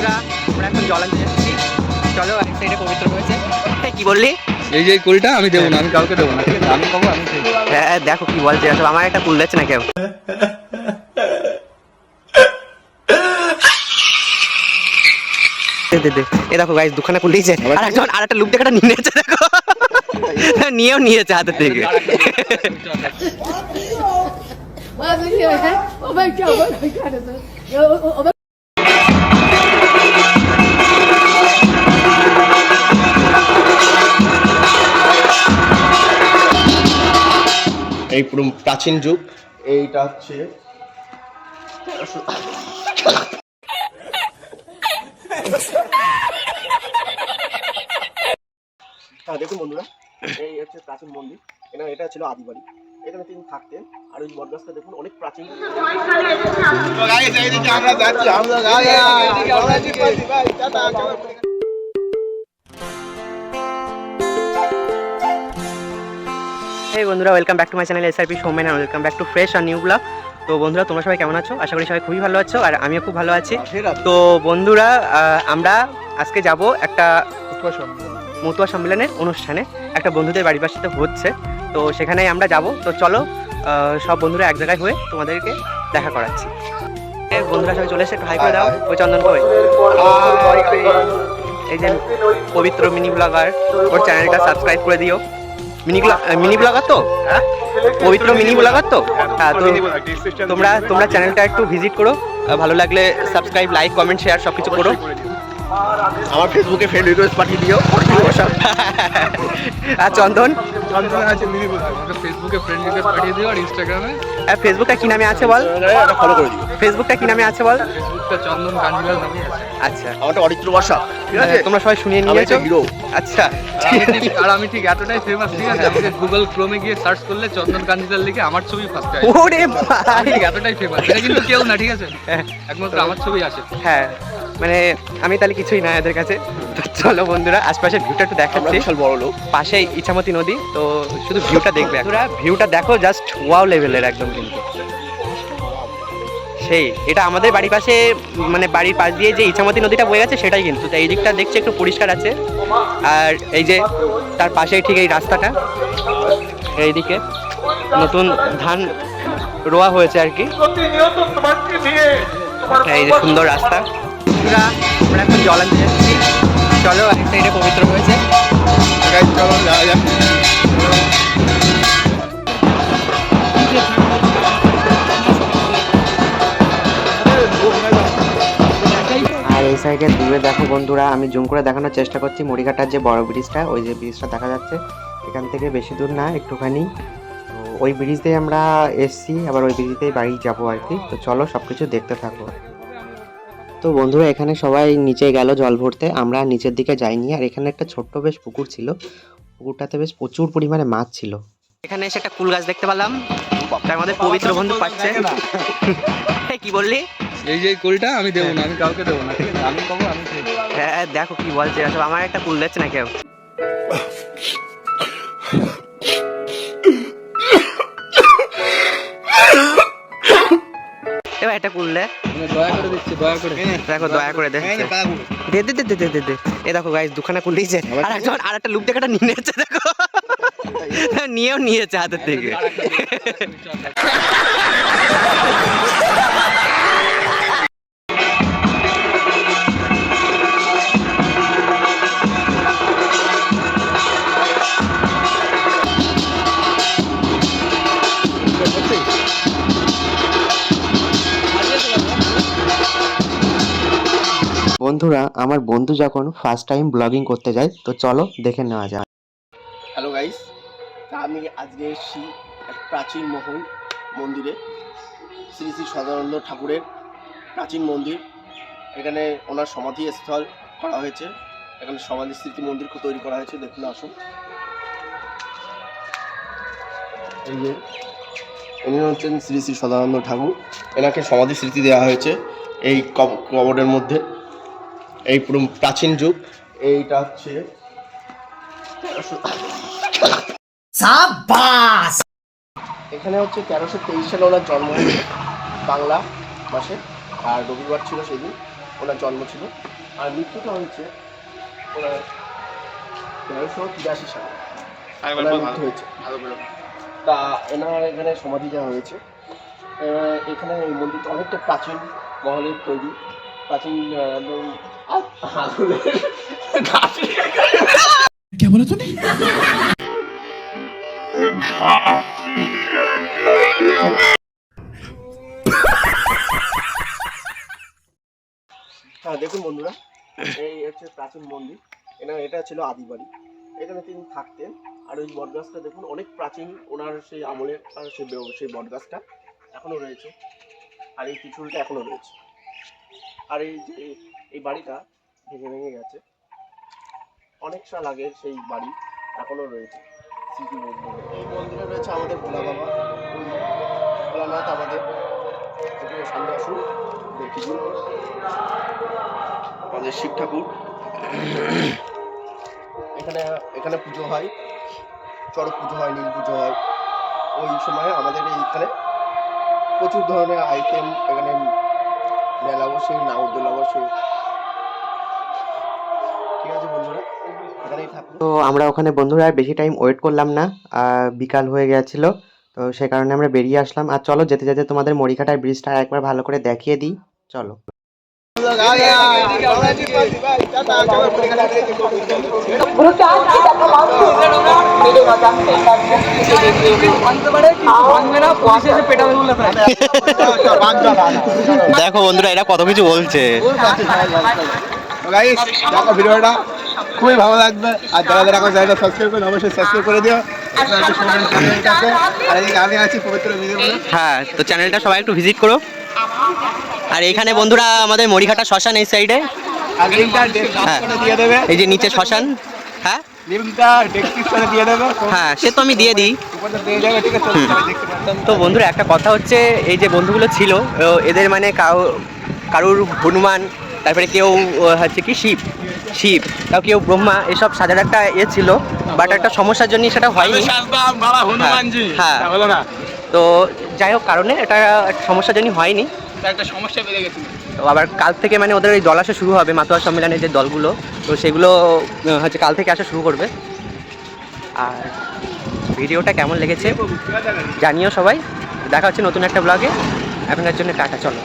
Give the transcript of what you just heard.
বন্ধুরা আমরা এখন জল আনতে যাচ্ছি চলো আরেক সাইডে পবিত্র হয়েছে কি বললি এই যে কোলটা আমি দেবো না আমি কাউকে দেবো না ঠিক আছে আমি পাবো আমি হ্যাঁ দেখো কি বলছে আসলে আমার একটা কুল দিচ্ছে না কেউ দে, দে, দে। এ দেখো গাইস দুখানা কুল দিয়েছে আর একজন আর একটা লুক দেখাটা নিয়ে নিয়েছে দেখো নিয়েও নিয়েছে হাতের থেকে Mas aqui, né? Ô, vai এই পুরো প্রাচীন যুগ। এইটা হচ্ছে হ্যাঁ দেখুন বন্ধুরা এই হচ্ছে প্রাচীন মন্দির। এখানে এটা ছিল আদিবাড়ি এখানে তিনি থাকতেন। আর ওই বটগাছটা দেখুন অনেক প্রাচীন। আমরা যাচ্ছি। আমরা এই বন্ধুরা welcome back to my channel SRP Somen R welcome back to fresh আর নিউ ব্লগ তো বন্ধুরা তোমরা সবাই কেমন আছো? আশা করি সবাই খুবই ভালো আছো আর আমিও খুব ভালো আছি। তো বন্ধুরা আমরা আজকে যাব একটা মতুয়া সম্মেলনের অনুষ্ঠানে। একটা বন্ধুদের বাড়ির পাশে তো হচ্ছে। তো সেখানে আমরা যাব। তো চলো সব বন্ধুরা এক জায়গায় হয়ে তোমাদেরকে দেখা করাচ্ছি। বন্ধুরা সবাই চলে এসে হাই করে দাও। ওই চন্দন কই? এই যে পবিত্র মিনি ব্লগার ওর চ্যানেলটা সাবস্ক্রাইব করে দিও। মিনি মিনি ব্লগার তো? হ্যাঁ? পবিত্র মিনি ব্লগার তো? হ্যাঁ তো তোমরা তোমরা চ্যানেলটা একটু ভিজিট করো। ভালো লাগলে সাবস্ক্রাইব লাইক কমেন্ট শেয়ার সব কিছু করো। আমার ফেসবুকে ফ্রেন্ড রিকোয়েস্ট পাঠিয়ে দিও। আর চন্দন? চন্দন আছে মিনি ফেসবুকে ফ্রেন্ড রিকোয়েস্ট পাঠিয়ে দিও আর ইনস্টাগ্রামে আর ফেসবুকটা কি নামে আছে বল? ফলো করে দিও। ফেসবুকটা কি নামে আছে বল? ফেসবুকটা চন্দন কাঞ্জিলাল নামে আছে। আচ্ছা। আমারটা অরিত্র বর্ষা ঠিক আছে তোমরা সবাই শুনিয়ে নিয়েছো। হিরো আচ্ছা। আর আমি ঠিক আর আমি ঠিক এতটাই ফেমাস ঠিক আছে? আমাকে গুগল ক্রোমে গিয়ে সার্চ করলে চন্দন কাঞ্জিলাল লিখে আমার ছবি ফার্স্ট আসে। ওরে ভাই! এতটাই ফেমাস এটা কিন্তু কেউ না ঠিক আছে? হ্যাঁ। একমাত্র আমার ছবি আসে। হ্যাঁ। মানে আমি তাহলে কিছুই না এদের কাছে। চলো বন্ধুরা আশপাশের ভিউটা একটু দেখাচ্ছি। বিশাল বড় লোক। পাশেই ইছামতি নদী তো শুধু ভিউটা দেখবে বন্ধুরা ভিউটা দেখো জাস্ট ওয়াও লেভেলের একদম কিন্তু। সেই এটা আমাদের বাড়ির পাশে মানে বাড়ির পাশ দিয়ে যে ইছামতি নদীটা বয়ে গেছে সেটাই কিন্তু। তাই এই দিকটা দেখছি একটু পরিষ্কার আছে। আর এই যে তার পাশেই ঠিক এই রাস্তাটা এইদিকে নতুন ধান রোয়া হয়েছে আর কি। এই যে সুন্দর রাস্তা। বন্ধুরা, আমরা এখন জল আনতে যাচ্ছি। চলো আরেক সাইডে পবিত্র হয়েছে। চলো যাওয়া যাক। আর এই সাইডে দূরে দেখো বন্ধুরা আমি জুম করে দেখানোর চেষ্টা করছি মুড়িঘাটার যে বড় ব্রিজটা ওই যে ব্রিজটা দেখা যাচ্ছে। এখান থেকে বেশি দূর না একটুখানি। তো ওই ব্রিজ দিয়ে আমরা এসছি আবার ওই ব্রিজ দিয়েই বাড়ি যাব আর কি। তো চলো সব কিছু দেখতে থাকো। তো বন্ধুরা এখানে সবাই নিচে গেল জল ভরতে। আমরা নিচের দিকে যাইনি আর এখানে একটা ছোট্ট বেশ পুকুর ছিল। পুকুরটাতে বেশ প্রচুর পরিমাণে মাছ ছিল। এখানে এসে একটা কুল গাছ দেখতে পেলাম। তার মধ্যে পবিত্র বন্ধু পাচ্ছে। কি বললি? এই যে কোলটা আমি দেবো না আমি কাউকে দেবো না আমি পাবো আমি হ্যাঁ দেখো কি বলছে আসলে আমার একটা কুল দিচ্ছে না কেউ? এবার এটা কুললে করে দেখো দয়া করে দে দে দে দে দে দে দে। এ দেখো গাইস দুখানা কুল দিয়েছে। আর একজন আর একটা লুপ দেখাটা নিয়ে নিয়েছে দেখো। নিয়েও নিয়েছে হাতের থেকে। বন্ধুরা, আমার বন্ধু যখন ফার্স্ট টাইম ব্লগিং করতে যায়, তো চলো দেখে নেওয়া যাক। হ্যালো গাইস আমি আজকে এসেছি প্রাচীন মহল মন্দিরে, শ্রী শ্রী সদানন্দ ঠাকুরের প্রাচীন মন্দির। এখানে ওনার সমাধি স্থল করা হয়েছে। এখানে সমাধি স্মৃতি মন্দির তৈরি করা হয়েছে, দেখুন আসুন। এই যে ইনি হচ্ছেন শ্রী শ্রী সদানন্দ ঠাকুর। এনাকে সমাধি স্মৃতি দেওয়া হয়েছে এই কব- কবরের মধ্যে। এই পুরো প্রাচীন যুগ। এইটা হচ্ছে এখানে হচ্ছে তেরোশো তেইশ সালে ওনার জন্ম হয়েছে বাংলা মাসে। আর রবিবার ছিল সেদিন ওনার জন্ম ছিল। আর মৃত্যুটা হয়েছে ওনার তেরোশো তিরাশি সালে। মৃত্যু হয়েছে। তা এনার এখানে সমাধি দেওয়া হয়েছে। এখানে এই মন্দিরটা অনেকটা প্রাচীন মহলের তৈরি। প্রাচীন একদম আগুনের হ্যাঁ দেখুন বন্ধুরা এই হচ্ছে প্রাচীন মন্দির। এনার এটা ছিল আদি বাড়ি। এখানে তিনি থাকতেন। আর ওই বটগাছটা দেখুন অনেক প্রাচীন ওনার সেই আমলের সেই সেই বটগাছটা এখনও রয়েছে। আর এই পিছুলটা এখনও রয়েছে। আর এই যে এই বাড়িটা ভেঙে ভেঙে গেছে। অনেক সাল আগের সেই বাড়ি এখনও রয়েছে। স্মৃতি মন্দির এই মন্দিরে রয়েছে আমাদের ভোলা বাবা। ভোলানাথ আমাদের। সামনে আসুন, দেখি। আমাদের শিব ঠাকুর। এখানে এখানে পুজো হয়। চড়ক পুজো হয়, নীল পুজো হয়। ওই সময় আমাদের এইখানে প্রচুর ধরনের আইটেম এখানে মেলা বসে নাউদ্দোলা বসে। ঠিক আছে বন্ধুরা তো আমরা ওখানে বন্ধুরা আর বেশি টাইম ওয়েট করলাম না বিকাল হয়ে গেছিল, তো সে কারণে আমরা বেরিয়ে আসলাম। আর চলো যেতে যেতে তোমাদের মরিকাটার ব্রিজটা একবার ভালো করে দেখিয়ে দিই, চলো। দেখো বন্ধুরা এরা কত কিছু বলছে। দেখো ভিডিওটা খুবই ভালো লাগবে। আর যারা যারা আমার চ্যানেলটা সাবস্ক্রাইব করেন অবশ্যই সাবস্ক্রাইব করে দিও। আর আমি আছি পবিত্র হ্যাঁ তো চ্যানেলটা সবাই একটু ভিজিট করো। আর এখানে বন্ধুরা আমাদের মরিঘাটা শ্মশান এই সাইডে দেবে। এই যে নিচে শ্মশান। হ্যাঁ? হ্যাঁ সে তো আমি দিয়ে দিই। তো বন্ধুরা একটা কথা হচ্ছে এই যে বন্ধুগুলো ছিল এদের মানে কাউ কারুর হনুমান তারপরে কেউ হচ্ছে কি শিব শিব তাও কেউ ব্রহ্মা এসব সাজার একটা ইয়ে ছিল বাট একটা সমস্যার জন্য সেটা হয়নি। বাবা হ্যাঁ। তা হলো না। তো যাই হোক কারণে এটা একটা সমস্যার জন্য হয়নি। একটা সমস্যা বেড়ে গেছিল আবার কাল থেকে মানে ওদের ওই দল আসা শুরু হবে, মাতোয়া সম্মেলনের যে দলগুলো, তো সেগুলো হচ্ছে কাল থেকে আসা শুরু করবে। আর ভিডিওটা কেমন লেগেছে জানিও সবাই। দেখা হচ্ছে নতুন একটা ব্লগে আপনার জন্য টাটা, চলো।